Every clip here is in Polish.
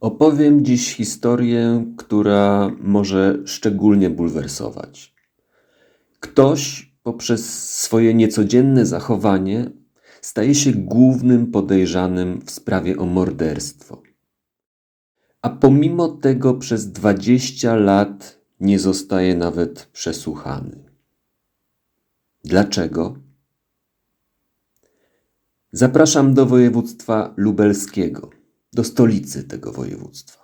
Opowiem dziś historię, która może szczególnie bulwersować. Ktoś poprzez swoje niecodzienne zachowanie staje się głównym podejrzanym w sprawie o morderstwo. A pomimo tego przez 20 lat nie zostaje nawet przesłuchany. Dlaczego? Zapraszam do województwa lubelskiego, do stolicy tego województwa.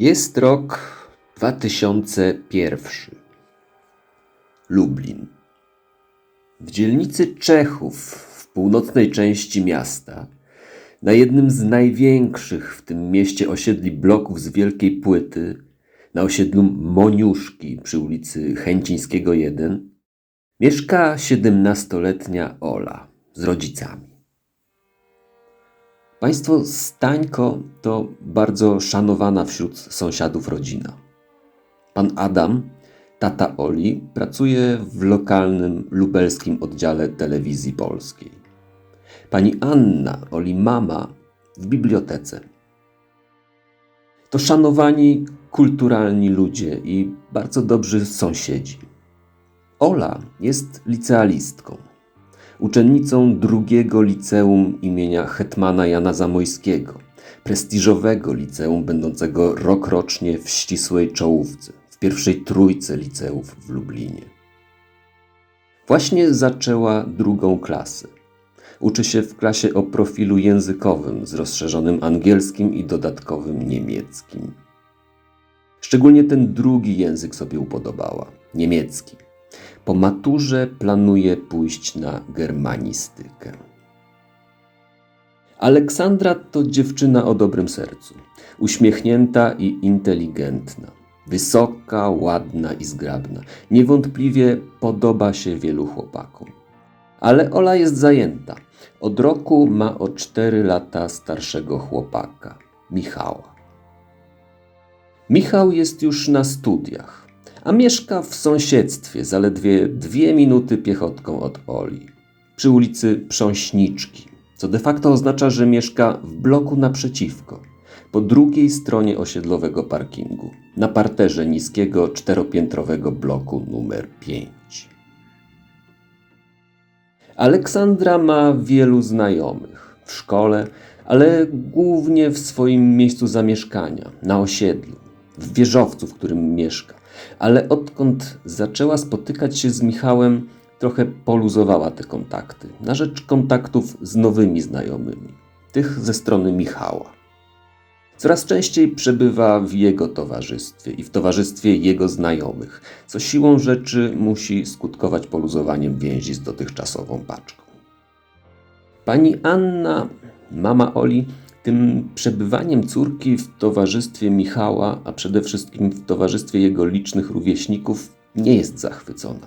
Jest rok 2001. Lublin. W dzielnicy Czechów, w północnej części miasta, na jednym z największych w tym mieście osiedli bloków z Wielkiej Płyty, na osiedlu Moniuszki przy ulicy Chęcińskiego 1, mieszka 17-letnia Ola z rodzicami. Państwo Stańko to bardzo szanowana wśród sąsiadów rodzina. Pan Adam, tata Oli, pracuje w lokalnym lubelskim oddziale telewizji polskiej. Pani Anna, Oli mama, w bibliotece. To szanowani, kulturalni ludzie i bardzo dobrzy sąsiedzi. Ola jest licealistką uczennicą drugiego liceum imienia hetmana Jana Zamojskiego, prestiżowego liceum będącego rokrocznie w ścisłej czołówce, w pierwszej trójce liceów w Lublinie. Właśnie zaczęła drugą klasę. Uczy się w klasie o profilu językowym z rozszerzonym angielskim i dodatkowym niemieckim. Szczególnie ten drugi język sobie upodobała niemiecki. Po maturze planuje pójść na germanistykę. Aleksandra to dziewczyna o dobrym sercu, uśmiechnięta i inteligentna, wysoka, ładna i zgrabna. Niewątpliwie podoba się wielu chłopakom. Ale Ola jest zajęta. Od roku ma o 4 lata starszego chłopaka, Michała. Michał jest już na studiach a mieszka w sąsiedztwie, zaledwie dwie minuty piechotką od Oli, przy ulicy Prząśniczki, co de facto oznacza, że mieszka w bloku naprzeciwko, po drugiej stronie osiedlowego parkingu, na parterze niskiego czteropiętrowego bloku numer 5. Aleksandra ma wielu znajomych w szkole, ale głównie w swoim miejscu zamieszkania, na osiedlu, w wieżowcu, w którym mieszka ale odkąd zaczęła spotykać się z Michałem, trochę poluzowała te kontakty na rzecz kontaktów z nowymi znajomymi, tych ze strony Michała. Coraz częściej przebywa w jego towarzystwie i w towarzystwie jego znajomych, co siłą rzeczy musi skutkować poluzowaniem więzi z dotychczasową paczką. Pani Anna, mama Oli, tym przebywaniem córki w towarzystwie Michała, a przede wszystkim w towarzystwie jego licznych rówieśników, nie jest zachwycona.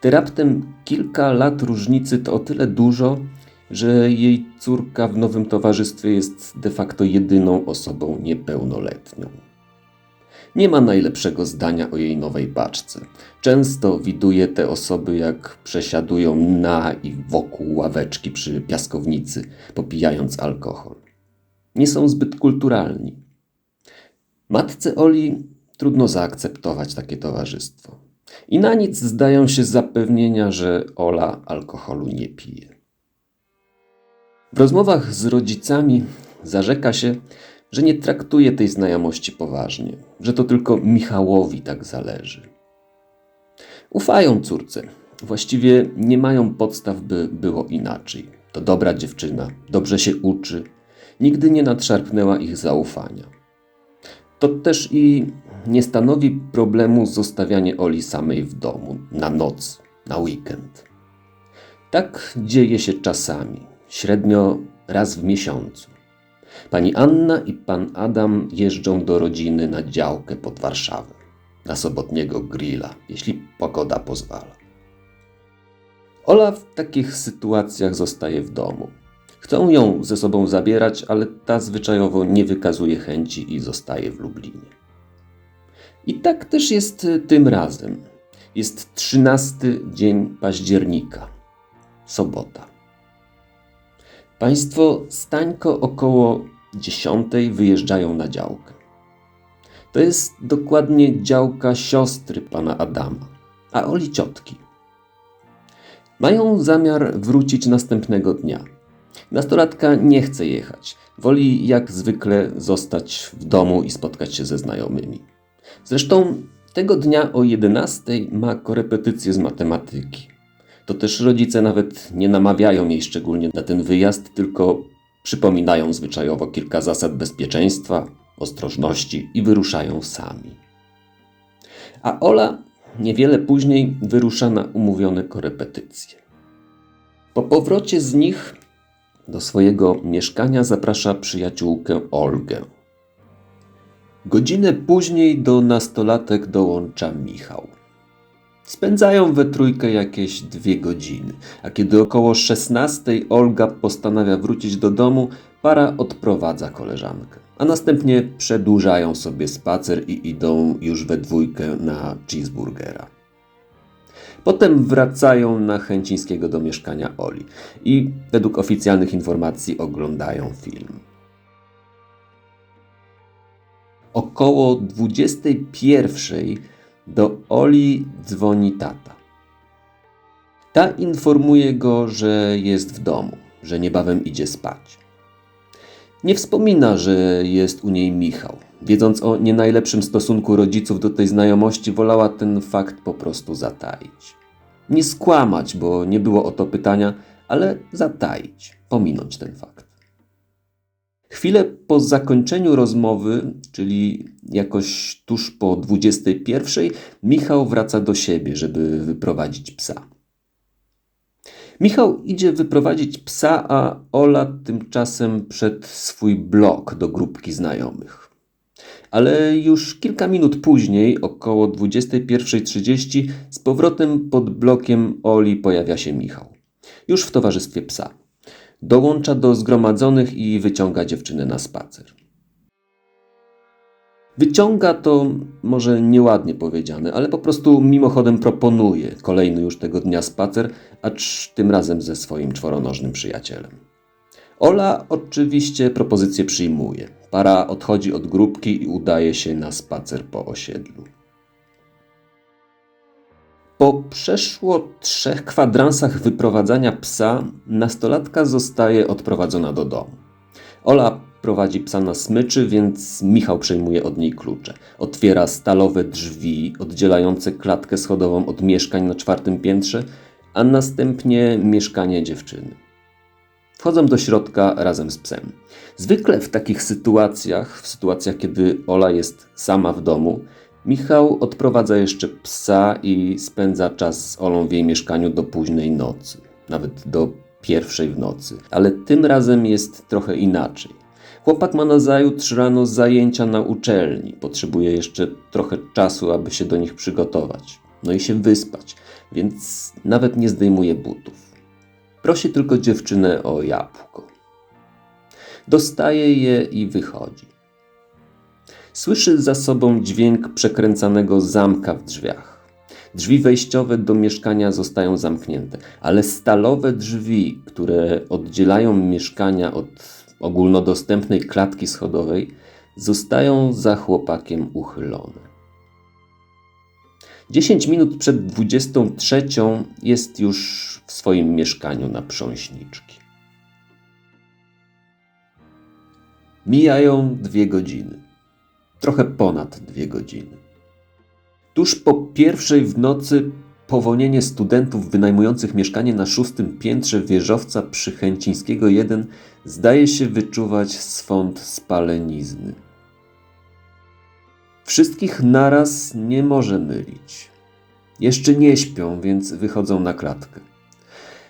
Te raptem kilka lat różnicy to o tyle dużo, że jej córka w nowym towarzystwie jest de facto jedyną osobą niepełnoletnią. Nie ma najlepszego zdania o jej nowej paczce. Często widuje te osoby, jak przesiadują na i wokół ławeczki przy piaskownicy, popijając alkohol nie są zbyt kulturalni. Matce Oli trudno zaakceptować takie towarzystwo. I na nic zdają się zapewnienia, że Ola alkoholu nie pije. W rozmowach z rodzicami zarzeka się, że nie traktuje tej znajomości poważnie, że to tylko Michałowi tak zależy. Ufają córce, właściwie nie mają podstaw, by było inaczej. To dobra dziewczyna, dobrze się uczy, Nigdy nie nadszarpnęła ich zaufania. To też i nie stanowi problemu zostawianie Oli samej w domu na noc, na weekend. Tak dzieje się czasami, średnio raz w miesiącu. Pani Anna i pan Adam jeżdżą do rodziny na działkę pod Warszawę, na sobotniego grilla, jeśli pogoda pozwala. Ola w takich sytuacjach zostaje w domu. Chcą ją ze sobą zabierać, ale ta zwyczajowo nie wykazuje chęci i zostaje w Lublinie. I tak też jest tym razem. Jest 13 dzień października, sobota. Państwo stańko około 10 wyjeżdżają na działkę. To jest dokładnie działka siostry pana Adama, a Oli ciotki. Mają zamiar wrócić następnego dnia. Nastolatka nie chce jechać. Woli jak zwykle zostać w domu i spotkać się ze znajomymi. Zresztą tego dnia o 11 ma korepetycję z matematyki. To też rodzice nawet nie namawiają jej szczególnie na ten wyjazd, tylko przypominają zwyczajowo kilka zasad bezpieczeństwa, ostrożności i wyruszają sami. A Ola niewiele później wyrusza na umówione korepetycje. Po powrocie z nich do swojego mieszkania zaprasza przyjaciółkę Olgę. Godzinę później do nastolatek dołącza Michał. Spędzają we trójkę jakieś dwie godziny, a kiedy około 16 Olga postanawia wrócić do domu, para odprowadza koleżankę, a następnie przedłużają sobie spacer i idą już we dwójkę na cheeseburgera. Potem wracają na Chęcińskiego do mieszkania Oli i według oficjalnych informacji oglądają film. Około 21 do Oli dzwoni tata. Ta informuje go, że jest w domu, że niebawem idzie spać. Nie wspomina, że jest u niej Michał. Wiedząc o nie najlepszym stosunku rodziców do tej znajomości, wolała ten fakt po prostu zataić. Nie skłamać, bo nie było o to pytania, ale zataić, pominąć ten fakt. Chwilę po zakończeniu rozmowy, czyli jakoś tuż po 21, Michał wraca do siebie, żeby wyprowadzić psa. Michał idzie wyprowadzić psa, a Ola tymczasem przed swój blok do grupki znajomych. Ale już kilka minut później, około 21.30, z powrotem pod blokiem Oli pojawia się Michał. Już w towarzystwie psa. Dołącza do zgromadzonych i wyciąga dziewczynę na spacer. Wyciąga to może nieładnie powiedziane, ale po prostu mimochodem proponuje kolejny już tego dnia spacer, acz tym razem ze swoim czworonożnym przyjacielem. Ola oczywiście propozycję przyjmuje. Para odchodzi od grupki i udaje się na spacer po osiedlu. Po przeszło trzech kwadransach wyprowadzania psa, nastolatka zostaje odprowadzona do domu. Ola prowadzi psa na smyczy, więc Michał przejmuje od niej klucze. Otwiera stalowe drzwi oddzielające klatkę schodową od mieszkań na czwartym piętrze, a następnie mieszkanie dziewczyny. Wchodzą do środka razem z psem. Zwykle w takich sytuacjach, w sytuacjach kiedy Ola jest sama w domu, Michał odprowadza jeszcze psa i spędza czas z Olą w jej mieszkaniu do późnej nocy, nawet do pierwszej w nocy. Ale tym razem jest trochę inaczej. Chłopak ma nazajutrz rano zajęcia na uczelni, potrzebuje jeszcze trochę czasu, aby się do nich przygotować, no i się wyspać, więc nawet nie zdejmuje butów. Prosi tylko dziewczynę o jabłko. Dostaje je i wychodzi. Słyszy za sobą dźwięk przekręcanego zamka w drzwiach. Drzwi wejściowe do mieszkania zostają zamknięte, ale stalowe drzwi, które oddzielają mieszkania od ogólnodostępnej klatki schodowej, zostają za chłopakiem uchylone. 10 minut przed 23 jest już w swoim mieszkaniu na prząśniczki. Mijają dwie godziny trochę ponad dwie godziny. Tuż po pierwszej w nocy powonienie studentów wynajmujących mieszkanie na szóstym piętrze wieżowca przy Chęcińskiego 1 zdaje się wyczuwać swąd spalenizny. Wszystkich naraz nie może mylić. Jeszcze nie śpią, więc wychodzą na klatkę.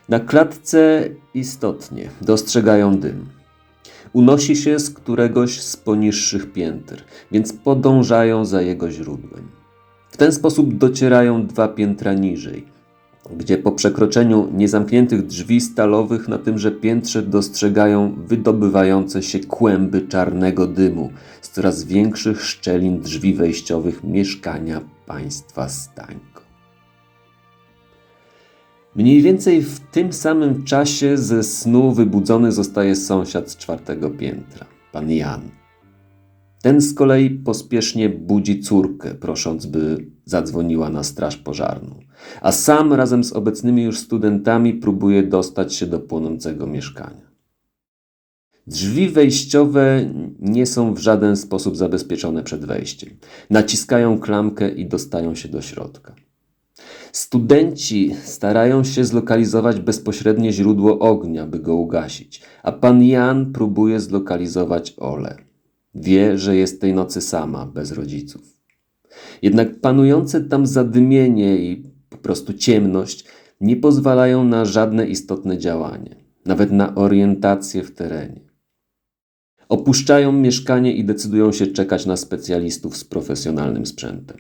Na klatce istotnie dostrzegają dym. Unosi się z któregoś z poniższych pięter, więc podążają za jego źródłem. W ten sposób docierają dwa piętra niżej, gdzie po przekroczeniu niezamkniętych drzwi stalowych na tymże piętrze dostrzegają wydobywające się kłęby czarnego dymu z coraz większych szczelin drzwi wejściowych mieszkania państwa Stańko. Mniej więcej w tym samym czasie ze snu wybudzony zostaje sąsiad z czwartego piętra, pan Jan. Ten z kolei pospiesznie budzi córkę, prosząc, by zadzwoniła na straż pożarną, a sam razem z obecnymi już studentami próbuje dostać się do płonącego mieszkania. Drzwi wejściowe nie są w żaden sposób zabezpieczone przed wejściem. Naciskają klamkę i dostają się do środka. Studenci starają się zlokalizować bezpośrednie źródło ognia, by go ugasić, a pan Jan próbuje zlokalizować Ole. Wie, że jest tej nocy sama, bez rodziców. Jednak panujące tam zadymienie i po prostu ciemność nie pozwalają na żadne istotne działanie, nawet na orientację w terenie. Opuszczają mieszkanie i decydują się czekać na specjalistów z profesjonalnym sprzętem.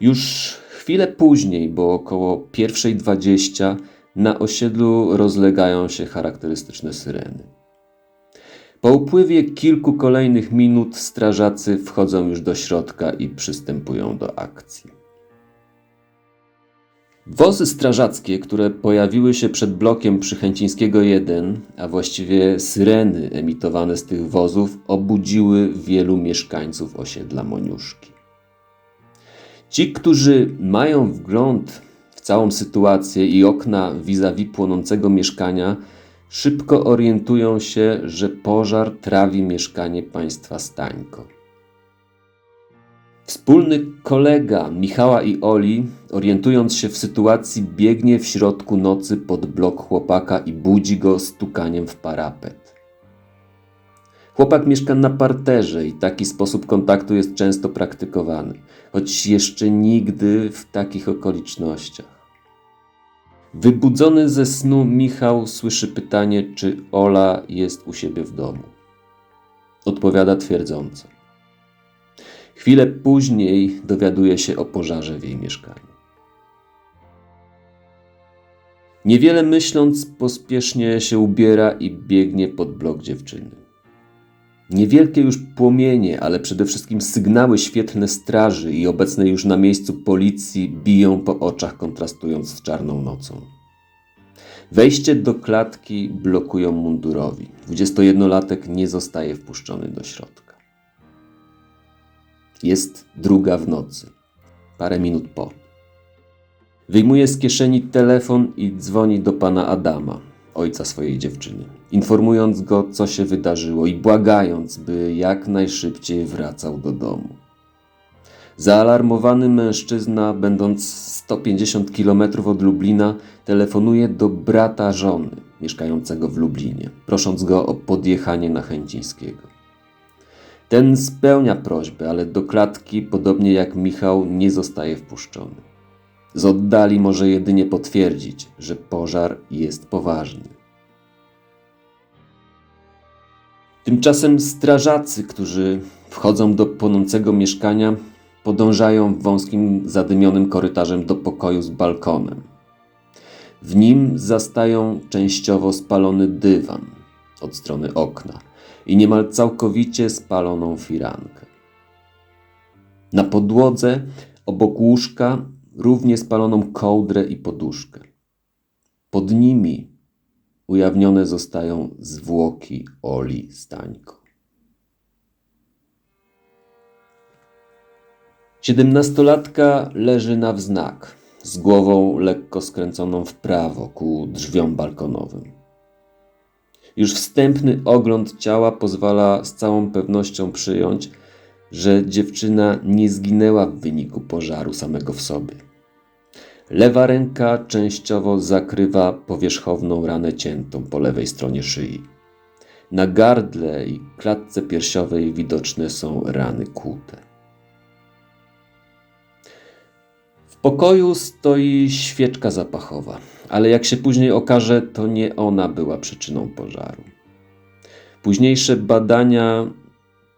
Już chwilę później, bo około 1.20 na osiedlu rozlegają się charakterystyczne syreny. Po upływie kilku kolejnych minut strażacy wchodzą już do środka i przystępują do akcji. Wozy strażackie, które pojawiły się przed blokiem Przychęcińskiego 1, a właściwie syreny emitowane z tych wozów, obudziły wielu mieszkańców osiedla Moniuszki. Ci, którzy mają wgląd w całą sytuację i okna vis-a-vis płonącego mieszkania, szybko orientują się, że pożar trawi mieszkanie państwa Stańko. Wspólny kolega Michała i Oli, orientując się w sytuacji, biegnie w środku nocy pod blok chłopaka i budzi go stukaniem w parapet. Chłopak mieszka na parterze i taki sposób kontaktu jest często praktykowany, choć jeszcze nigdy w takich okolicznościach. Wybudzony ze snu Michał słyszy pytanie, czy Ola jest u siebie w domu. Odpowiada twierdząco. Chwilę później dowiaduje się o pożarze w jej mieszkaniu. Niewiele myśląc, pospiesznie się ubiera i biegnie pod blok dziewczyny. Niewielkie już płomienie, ale przede wszystkim sygnały świetlne straży i obecnej już na miejscu policji biją po oczach, kontrastując z czarną nocą. Wejście do klatki blokują mundurowi. 21-latek nie zostaje wpuszczony do środka. Jest druga w nocy. Parę minut po. Wyjmuje z kieszeni telefon i dzwoni do pana Adama, ojca swojej dziewczyny, informując go, co się wydarzyło i błagając, by jak najszybciej wracał do domu. Zaalarmowany mężczyzna, będąc 150 km od Lublina, telefonuje do brata żony mieszkającego w Lublinie, prosząc go o podjechanie na Chęcińskiego. Ten spełnia prośbę, ale do klatki, podobnie jak Michał, nie zostaje wpuszczony. Z oddali może jedynie potwierdzić, że pożar jest poważny. Tymczasem strażacy, którzy wchodzą do płonącego mieszkania, podążają wąskim, zadymionym korytarzem do pokoju z balkonem. W nim zastają częściowo spalony dywan od strony okna i niemal całkowicie spaloną firankę. Na podłodze obok łóżka równie spaloną kołdrę i poduszkę. Pod nimi ujawnione zostają zwłoki Oli Stańko. Siedemnastolatka leży na wznak, z głową lekko skręconą w prawo ku drzwiom balkonowym. Już wstępny ogląd ciała pozwala z całą pewnością przyjąć, że dziewczyna nie zginęła w wyniku pożaru samego w sobie. Lewa ręka częściowo zakrywa powierzchowną ranę ciętą po lewej stronie szyi. Na gardle i klatce piersiowej widoczne są rany kłute. W pokoju stoi świeczka zapachowa, ale jak się później okaże, to nie ona była przyczyną pożaru. Późniejsze badania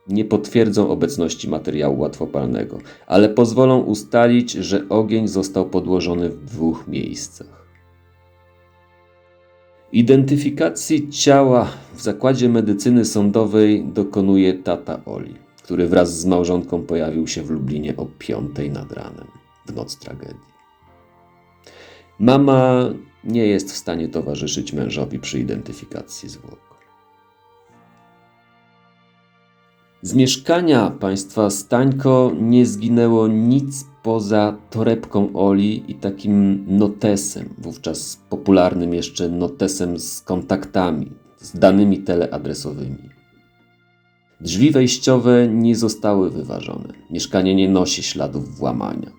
nie potwierdzą obecności materiału łatwopalnego, ale pozwolą ustalić, że ogień został podłożony w dwóch miejscach. Identyfikacji ciała w zakładzie medycyny sądowej dokonuje tata Oli, który wraz z małżonką pojawił się w Lublinie o piątej nad ranem, w noc tragedii. Mama nie jest w stanie towarzyszyć mężowi przy identyfikacji zwłok. Z mieszkania państwa Stańko nie zginęło nic poza torebką Oli i takim notesem, wówczas popularnym jeszcze notesem z kontaktami, z danymi teleadresowymi. Drzwi wejściowe nie zostały wyważone. Mieszkanie nie nosi śladów włamania.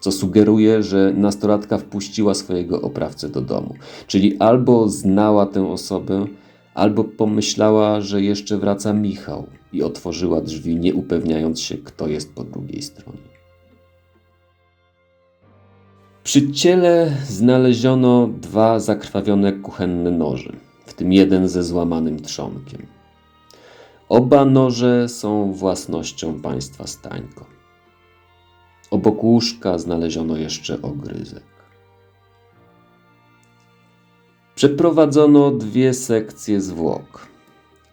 Co sugeruje, że nastolatka wpuściła swojego oprawcę do domu, czyli albo znała tę osobę, albo pomyślała, że jeszcze wraca Michał i otworzyła drzwi, nie upewniając się, kto jest po drugiej stronie. Przy ciele znaleziono dwa zakrwawione kuchenne noże, w tym jeden ze złamanym trzonkiem. Oba noże są własnością państwa Stańko. Obok łóżka znaleziono jeszcze ogryzek. Przeprowadzono dwie sekcje zwłok.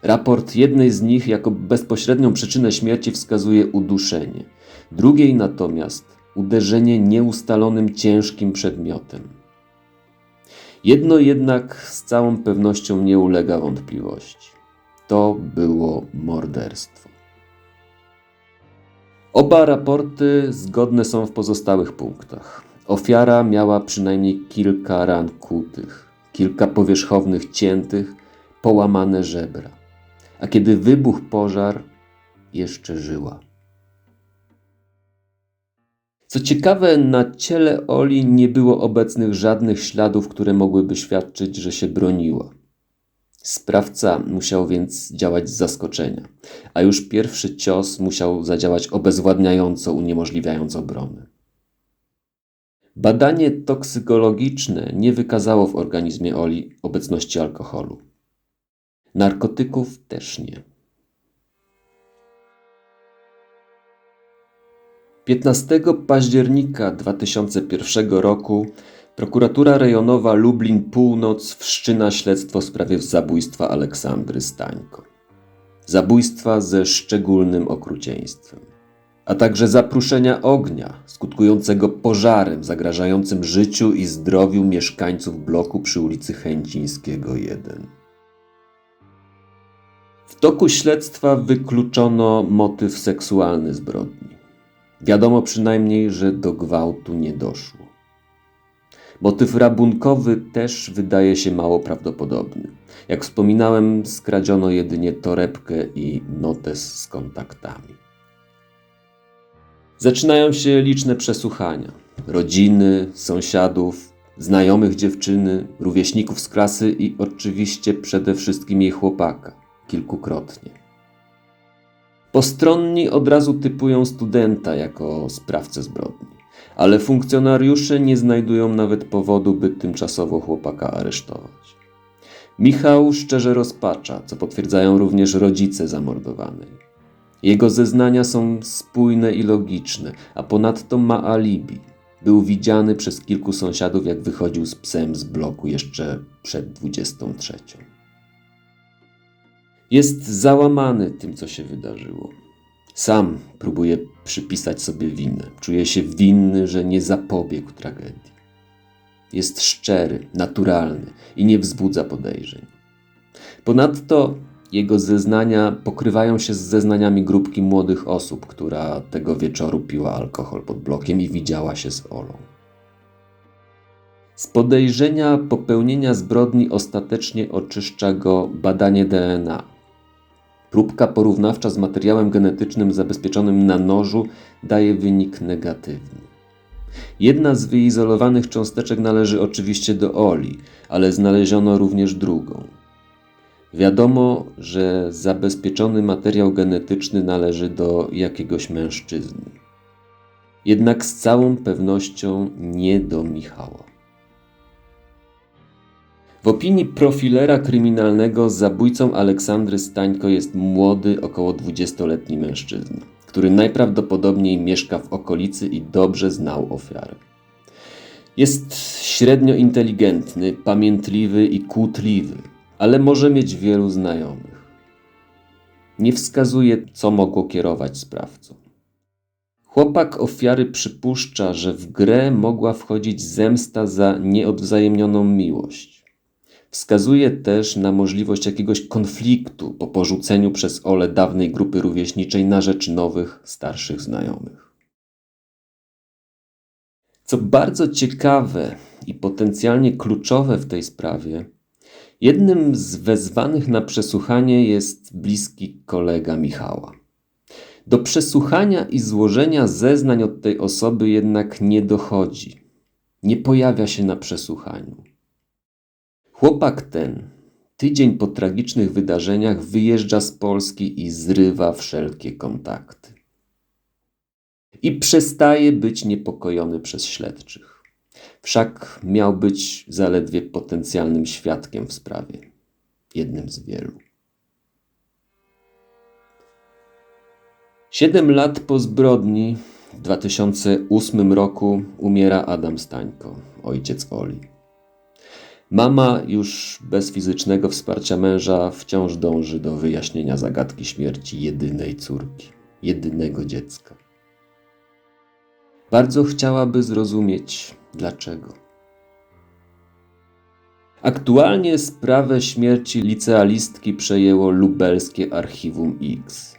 Raport jednej z nich jako bezpośrednią przyczynę śmierci wskazuje uduszenie, drugiej natomiast uderzenie nieustalonym ciężkim przedmiotem. Jedno jednak z całą pewnością nie ulega wątpliwości. To było morderstwo. Oba raporty zgodne są w pozostałych punktach. Ofiara miała przynajmniej kilka ran kłutych, kilka powierzchownych ciętych, połamane żebra. A kiedy wybuchł pożar, jeszcze żyła. Co ciekawe, na ciele Oli nie było obecnych żadnych śladów, które mogłyby świadczyć, że się broniła. Sprawca musiał więc działać z zaskoczenia, a już pierwszy cios musiał zadziałać obezwładniająco, uniemożliwiając obronę. Badanie toksykologiczne nie wykazało w organizmie Oli obecności alkoholu. Narkotyków też nie. 15 października 2001 roku prokuratura rejonowa Lublin Północ wszczyna śledztwo w sprawie zabójstwa Aleksandry Stańko. Zabójstwa ze szczególnym okrucieństwem, a także zapruszenia ognia skutkującego pożarem zagrażającym życiu i zdrowiu mieszkańców bloku przy ulicy Chęcińskiego 1. Toku śledztwa wykluczono motyw seksualny zbrodni. Wiadomo przynajmniej, że do gwałtu nie doszło. Motyw rabunkowy też wydaje się mało prawdopodobny. Jak wspominałem, skradziono jedynie torebkę i notes z kontaktami. Zaczynają się liczne przesłuchania. Rodziny, sąsiadów, znajomych dziewczyny, rówieśników z klasy i oczywiście przede wszystkim jej chłopaka kilkukrotnie. Postronni od razu typują studenta jako sprawcę zbrodni, ale funkcjonariusze nie znajdują nawet powodu, by tymczasowo chłopaka aresztować. Michał szczerze rozpacza, co potwierdzają również rodzice zamordowanej. Jego zeznania są spójne i logiczne, a ponadto ma alibi. Był widziany przez kilku sąsiadów, jak wychodził z psem z bloku jeszcze przed 23. Jest załamany tym, co się wydarzyło. Sam próbuje przypisać sobie winę. Czuje się winny, że nie zapobiegł tragedii. Jest szczery, naturalny i nie wzbudza podejrzeń. Ponadto jego zeznania pokrywają się z zeznaniami grupki młodych osób, która tego wieczoru piła alkohol pod blokiem i widziała się z Olą. Z podejrzenia popełnienia zbrodni ostatecznie oczyszcza go badanie DNA Próbka porównawcza z materiałem genetycznym zabezpieczonym na nożu daje wynik negatywny. Jedna z wyizolowanych cząsteczek należy oczywiście do Oli, ale znaleziono również drugą. Wiadomo, że zabezpieczony materiał genetyczny należy do jakiegoś mężczyzny. Jednak z całą pewnością nie do Michała. W opinii profilera kryminalnego zabójcą Aleksandry Stańko jest młody, około 20-letni mężczyzna, który najprawdopodobniej mieszka w okolicy i dobrze znał ofiarę. Jest średnio inteligentny, pamiętliwy i kłótliwy, ale może mieć wielu znajomych. Nie wskazuje, co mogło kierować sprawcą. Chłopak ofiary przypuszcza, że w grę mogła wchodzić zemsta za nieodwzajemnioną miłość. Wskazuje też na możliwość jakiegoś konfliktu po porzuceniu przez Ole dawnej grupy rówieśniczej na rzecz nowych, starszych znajomych. Co bardzo ciekawe i potencjalnie kluczowe w tej sprawie, jednym z wezwanych na przesłuchanie jest bliski kolega Michała. Do przesłuchania i złożenia zeznań od tej osoby jednak nie dochodzi. Nie pojawia się na przesłuchaniu. Chłopak ten, tydzień po tragicznych wydarzeniach, wyjeżdża z Polski i zrywa wszelkie kontakty. I przestaje być niepokojony przez śledczych. Wszak miał być zaledwie potencjalnym świadkiem w sprawie, jednym z wielu. Siedem lat po zbrodni, w 2008 roku, umiera Adam Stańko, ojciec Oli. Mama, już bez fizycznego wsparcia męża, wciąż dąży do wyjaśnienia zagadki śmierci jedynej córki, jedynego dziecka. Bardzo chciałaby zrozumieć, dlaczego. Aktualnie sprawę śmierci licealistki przejęło lubelskie Archiwum X.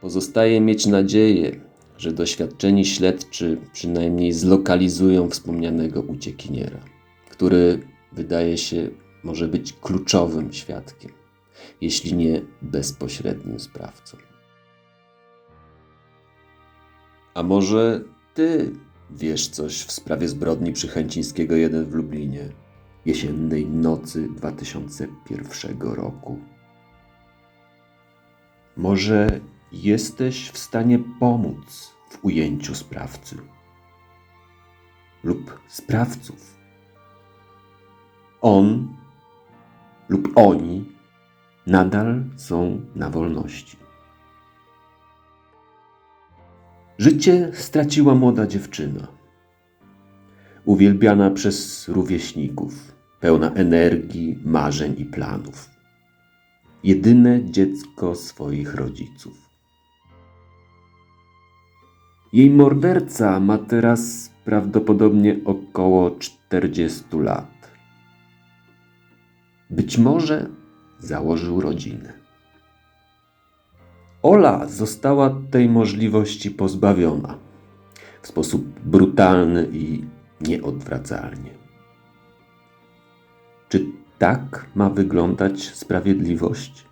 Pozostaje mieć nadzieję, że doświadczeni śledczy przynajmniej zlokalizują wspomnianego uciekiniera który wydaje się może być kluczowym świadkiem, jeśli nie bezpośrednim sprawcą. A może ty wiesz coś w sprawie zbrodni Przychęcińskiego 1 w Lublinie jesiennej nocy 2001 roku? Może jesteś w stanie pomóc w ujęciu sprawcy lub sprawców? On lub oni nadal są na wolności. Życie straciła młoda dziewczyna, uwielbiana przez rówieśników, pełna energii, marzeń i planów. Jedyne dziecko swoich rodziców. Jej morderca ma teraz prawdopodobnie około 40 lat. Być może założył rodzinę. Ola została tej możliwości pozbawiona w sposób brutalny i nieodwracalnie. Czy tak ma wyglądać sprawiedliwość?